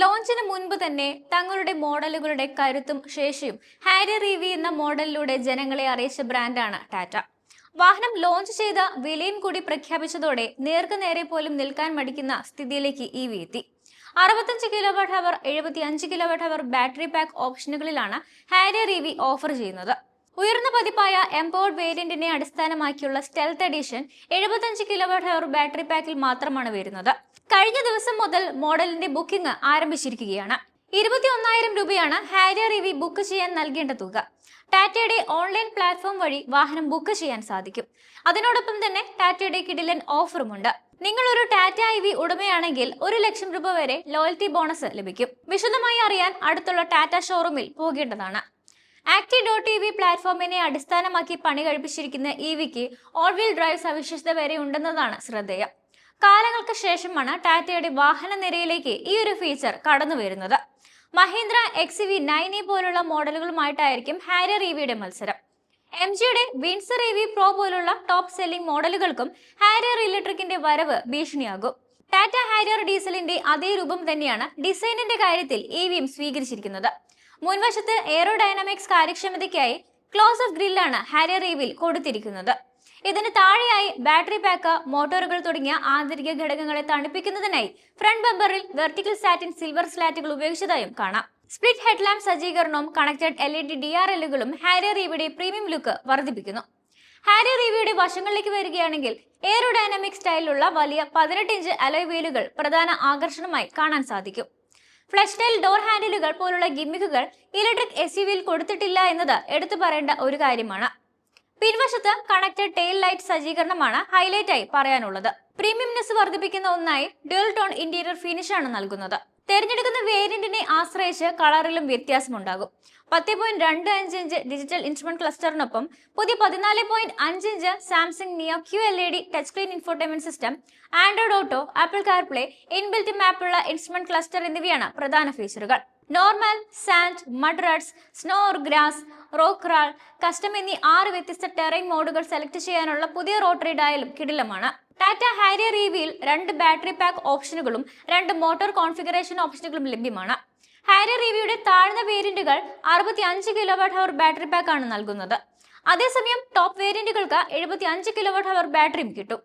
ലോഞ്ചിന് മുൻപ് തന്നെ തങ്ങളുടെ മോഡലുകളുടെ കരുത്തും ശേഷിയും ഹാരി റീവി എന്ന മോഡലിലൂടെ ജനങ്ങളെ അറിയിച്ച ബ്രാൻഡാണ് ടാറ്റ. വാഹനം ലോഞ്ച് ചെയ്ത വിലയും കൂടി പ്രഖ്യാപിച്ചതോടെ നേർക്കുനേരെ പോലും നിൽക്കാൻ മടിക്കുന്ന സ്ഥിതിയിലേക്ക് ഇ വി എത്തി. അറുപത്തഞ്ച് കിലോ വാട്ട് ഹവർ എഴുപത്തി അഞ്ച് kilo watt hour battery pack ഓപ്ഷനുകളിലാണ് Harrier EV offer ചെയ്യുന്നത്. ഉയർന്ന പതിപ്പായ എംപവേർഡ് വേരിയന്റിനെ അടിസ്ഥാനമാക്കിയുള്ള സ്റ്റെൽത്ത് എഡിഷൻ എഴുപത്തഞ്ച് കിലോവാട്ട് ഹവർ ബാറ്ററി പാക്കിൽ മാത്രമാണ് വരുന്നത്. കഴിഞ്ഞ ദിവസം മുതൽ മോഡലിന്റെ ബുക്കിംഗ് ആരംഭിച്ചിരിക്കുകയാണ്. ഇരുപത്തി ഒന്നായിരം രൂപയാണ് ഹാരിയർ ഇവി ബുക്ക് ചെയ്യാൻ നൽകേണ്ട തുക. ടാറ്റയുടെ ഓൺലൈൻ പ്ലാറ്റ്ഫോം വഴി വാഹനം ബുക്ക് ചെയ്യാൻ സാധിക്കും. അതിനോടൊപ്പം തന്നെ ടാറ്റയുടെ കിടിലൻ ഓഫറുമുണ്ട്. നിങ്ങൾ ഒരു ടാറ്റ ഐ വി ഉടമയാണെങ്കിൽ ഒരു ലക്ഷം രൂപ വരെ ലോയൽറ്റി ബോണസ് ലഭിക്കും. വിശദമായി അറിയാൻ അടുത്തുള്ള ടാറ്റ ഷോറൂമിൽ പോകേണ്ടതാണ്. ആക്ടി ഡോട്ട് ടി വി പ്ലാറ്റ്ഫോമിനെ അടിസ്ഥാനമാക്കി പണി കഴിപ്പിച്ചിരിക്കുന്ന ഇ വിക്ക് ഓൾ വീൽ ഡ്രൈവ് സവിശേഷത വരെ ഉണ്ടെന്നതാണ് ശ്രദ്ധേയം. കാലങ്ങൾക്ക് ശേഷമാണ് ടാറ്റയുടെ വാഹന നിരയിലേക്ക് ഈ ഒരു ഫീച്ചർ കടന്നു വരുന്നത്. Mahindra X V nine E പോലുള്ള മോഡലുകളുമായിട്ടായിരിക്കും ഹാരിയർ ഇ വിയുടെ മത്സരം. എം ജിയുടെ വിൻസർ ഇ വി പ്രോ പോലുള്ള ടോപ്പ് സെല്ലിംഗ് മോഡലുകൾക്കും ഹാരിയർ ഇലക്ട്രിക്കിന്റെ വരവ് ഭീഷണിയാകും. ടാറ്റ ഹാരിയർ ഡീസലിന്റെ അതേ രൂപം തന്നെയാണ് ഡിസൈനിന്റെ കാര്യത്തിൽ ഇ വിയും സ്വീകരിച്ചിരിക്കുന്നത്. മുൻവശത്ത് എയറോഡൈനാമിക്സ് കാര്യക്ഷമതയ്ക്കായി ക്ലോസ് ഓഫ് ഗ്രില്ലാണ് ഹാരിയർ റീവിൽ കൊടുത്തിരിക്കുന്നത്. ഇതിന് താഴെയായി ബാറ്ററി പാക്ക് മോട്ടോറുകൾ തുടങ്ങിയ ആന്തരിക ഘടകങ്ങളെ തണുപ്പിക്കുന്നതിനായി ഫ്രണ്ട് ബമ്പറിൽ വെർട്ടിക്കൽ സാറ്റിൻ സിൽവർ സ്ലാറ്റുകൾ ഉപയോഗിച്ചതായും കാണാം. Split headlamp സജ്ജീകരണവും connected L E D D R എല്ലുകളും Harrier റീവിയുടെ പ്രീമിയം ലുക്ക് വർദ്ധിപ്പിക്കുന്നു. ഹാരിയർ റീവിയുടെ വശങ്ങളിലേക്ക് വരികയാണെങ്കിൽ എയറോഡൈനാമിക് സ്റ്റൈലിലുള്ള വലിയ പതിനെട്ട് ഇഞ്ച് അലോയ് വീലുകൾ പ്രധാന ആകർഷണമായി കാണാൻ സാധിക്കും. ഫ്ലഷ് ടൈൽ ഡോർ ഹാൻഡിലുകൾ പോലുള്ള ഗിമ്മിക്കുകൾ ഇലക്ട്രിക് എസ് യു കൊടുത്തിട്ടില്ല എന്നത് എടുത്തു പറയേണ്ട ഒരു കാര്യമാണ്. പിൻവശത്ത് കണക്റ്റഡ് ടെയിൽ ലൈറ്റ് സജ്ജീകരണമാണ് ഹൈലൈറ്റ് ആയി പറയാനുള്ളത്. പ്രീമിയംനെസ് വർദ്ധിപ്പിക്കുന്ന ഒന്നായി ഡ്യുവൽ ടോൺ ഇന്റീരിയർ ഫിനിഷ് ആണ് നൽകുന്നത്. തിരഞ്ഞെടുക്കുന്ന വേരിയന്റിനെ ആശ്രയിച്ച് കളറിലും വ്യത്യാസമുണ്ടാകും. പത്ത് പോയിന്റ് രണ്ട് അഞ്ച് ഇഞ്ച് ഡിജിറ്റൽ ഇൻസ്ട്രുമെന്റ് ക്ലസ്റ്ററിനൊപ്പം പുതിയ പതിനാല് പോയിന്റ് അഞ്ച് inch Samsung Neo Q L E D touch screen infotainment system Android Auto Apple CarPlay inbuilt മാപ്പുള്ള instrument cluster എന്നിവയാണ് പ്രധാന ഫീച്ചറുകൾ normal sand mud ruts snow or grass rock crawl custom എന്നീ ആറ് വ്യത്യസ്ത terrain മോഡുകൾ സെലക്ട് ചെയ്യാനുള്ള പുതിയ റോട്ടറി ഡയലും കിടിലമാണ്. ടാറ്റ ഹാരിയർ ഇവിയിൽ രണ്ട് ബാറ്ററി പാക്ക് ഓപ്ഷനുകളും രണ്ട് മോട്ടോർ കോൺഫിഗറേഷൻ ഓപ്ഷനുകളും ലഭ്യമാണ്. ഹാരിയർ ഇവിയുടെ താഴ്ന്ന വേരിയന്റുകൾ അറുപത്തി അഞ്ച് കിലോവാട്ട് ഹവർ ബാറ്ററി പാക്ക് ആണ് നൽകുന്നത്. അതേസമയം ടോപ്പ് വേരിയന്റുകൾക്ക് എഴുപത്തി അഞ്ച് കിലോവാട്ട് ഹവർ ബാറ്ററിയും കിട്ടും.